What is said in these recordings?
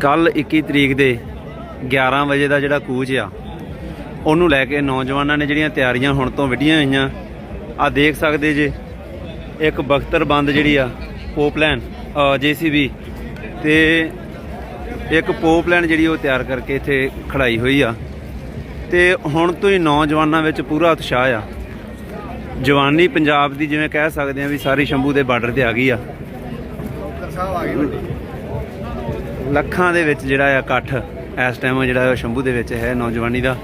ਕੱਲ 21 ਤਰੀਕ ਦੇ 11 ਵਜੇ ਦਾ ਜਿਹੜਾ ਕੂਚ ਆ, ਉਹਨੂੰ ਲੈ ਕੇ ਨੌਜਵਾਨਾਂ ਨੇ ਜਿਹੜੀਆਂ ਤਿਆਰੀਆਂ ਹੁਣ ਤੋਂ ਵਿੱਢੀਆਂ ਹੋਈਆਂ ਆ ਦੇਖ ਸਕਦੇ ਜੇ, ਇੱਕ ਬਖਤਰਬੰਦ ਜਿਹੜੀ ਆ ਪੋਪਲੈਨ ਜੀਸੀਬੀ ਤੇ ਇੱਕ ਪੋਪਲੈਨ ਜਿਹੜੀ ਉਹ ਤਿਆਰ ਕਰਕੇ ਇੱਥੇ ਖੜਾਈ ਹੋਈ ਆ। ਤੇ ਹੁਣ ਤੋਂ ਹੀ ਨੌਜਵਾਨਾਂ ਵਿੱਚ ਪੂਰਾ ਉਤਸ਼ਾਹ ਆ। ਜਵਾਨੀ ਪੰਜਾਬ ਦੀ ਜਿਵੇਂ ਕਹਿ ਸਕਦੇ ਆ ਵੀ ਸਾਰੀ ਸ਼ੰਭੂ ਦੇ ਬਾਰਡਰ ਤੇ ਆ ਗਈ ਆ। ਲੱਖਾਂ ਦੇ ਵਿੱਚ ਜਿਹੜਾ ਆ ਇਕੱਠ ਇਸ ਟਾਈਮ ਜਿਹੜਾ ਸ਼ੰਭੂ ਦੇ ਵਿੱਚ ਹੈ ਨੌਜਵਾਨੀ ਦਾ।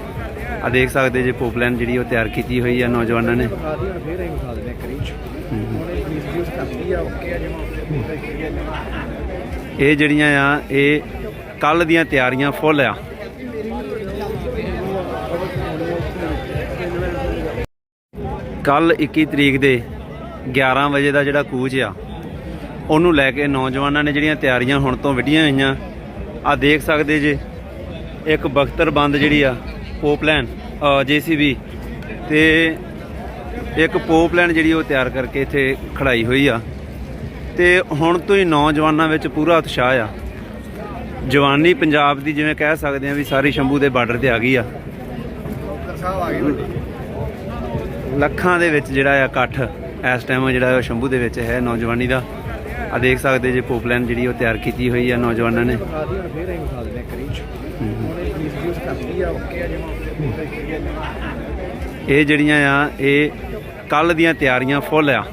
ਆ ਦੇਖ ਸਕਦੇ ਜੇ ਪੋਪਲੈਨ ਜਿਹੜੀ ਉਹ ਤਿਆਰ ਕੀਤੀ ਹੋਈ ਆ ਨੌਜਵਾਨਾਂ ਨੇ। ਇਹ ਇਹ ਜਿਹੜੀਆਂ ਆ, ਇਹ ਕੱਲ ਦੀਆਂ ਤਿਆਰੀਆਂ ਫੁੱਲ ਆ। ਕੱਲ 21 ਤਰੀਕ ਦੇ 11 ਵਜੇ ਦਾ ਜਿਹੜਾ ਕੂਚ ਆ ਉਹਨੂੰ ਲੈ ਕੇ ਨੌਜਵਾਨਾਂ ਨੇ ਜਿਹੜੀਆਂ ਤਿਆਰੀਆਂ ਹੁਣ ਤੋਂ ਵਿੱਢੀਆਂ ਹੋਈਆਂ ਆ ਦੇਖ ਸਕਦੇ ਜੇ, ਇੱਕ ਬਖਤਰਬੰਦ ਜਿਹੜੀ ਆ ਪੋਪਲੈਨ ਜੀਸੀਬੀ ਤੇ ਇੱਕ ਪੋਪਲੈਨ ਜਿਹੜੀ ਉਹ ਤਿਆਰ ਕਰਕੇ ਇੱਥੇ ਖੜਾਈ ਹੋਈ ਆ। ਤੇ ਹੁਣ ਤੋਂ ਹੀ ਨੌਜਵਾਨਾਂ ਵਿੱਚ ਪੂਰਾ ਉਤਸ਼ਾਹ ਆ। ਜਵਾਨੀ ਪੰਜਾਬ ਦੀ ਜਿਵੇਂ ਕਹਿ ਸਕਦੇ ਆ ਵੀ ਸਾਰੀ ਸ਼ੰਭੂ ਦੇ ਬਾਰਡਰ ਤੇ ਆ ਗਈ ਆ। ਲੱਖਾਂ ਦੇ ਵਿੱਚ ਜਿਹੜਾ ਆ ਇਕੱਠ, ਇਸ ਟਾਈਮ ਜਿਹੜਾ ਉਹ ਸ਼ੰਭੂ ਦੇ ਵਿੱਚ ਹੈ ਨੌਜਵਾਨੀ ਦਾ। ਆ ਦੇਖ ਸਕਦੇ ਜੇ ਪੋਪਲੈਨ ਜਿਹੜੀ ਉਹ ਤਿਆਰ ਕੀਤੀ ਹੋਈ ਆ ਨੌਜਵਾਨਾਂ ਨੇ। ਇਹ ਜਿਹੜੀਆਂ ਆ, ਇਹ ਕੱਲ ਦੀਆਂ ਤਿਆਰੀਆਂ ਫੁੱਲ ਆ।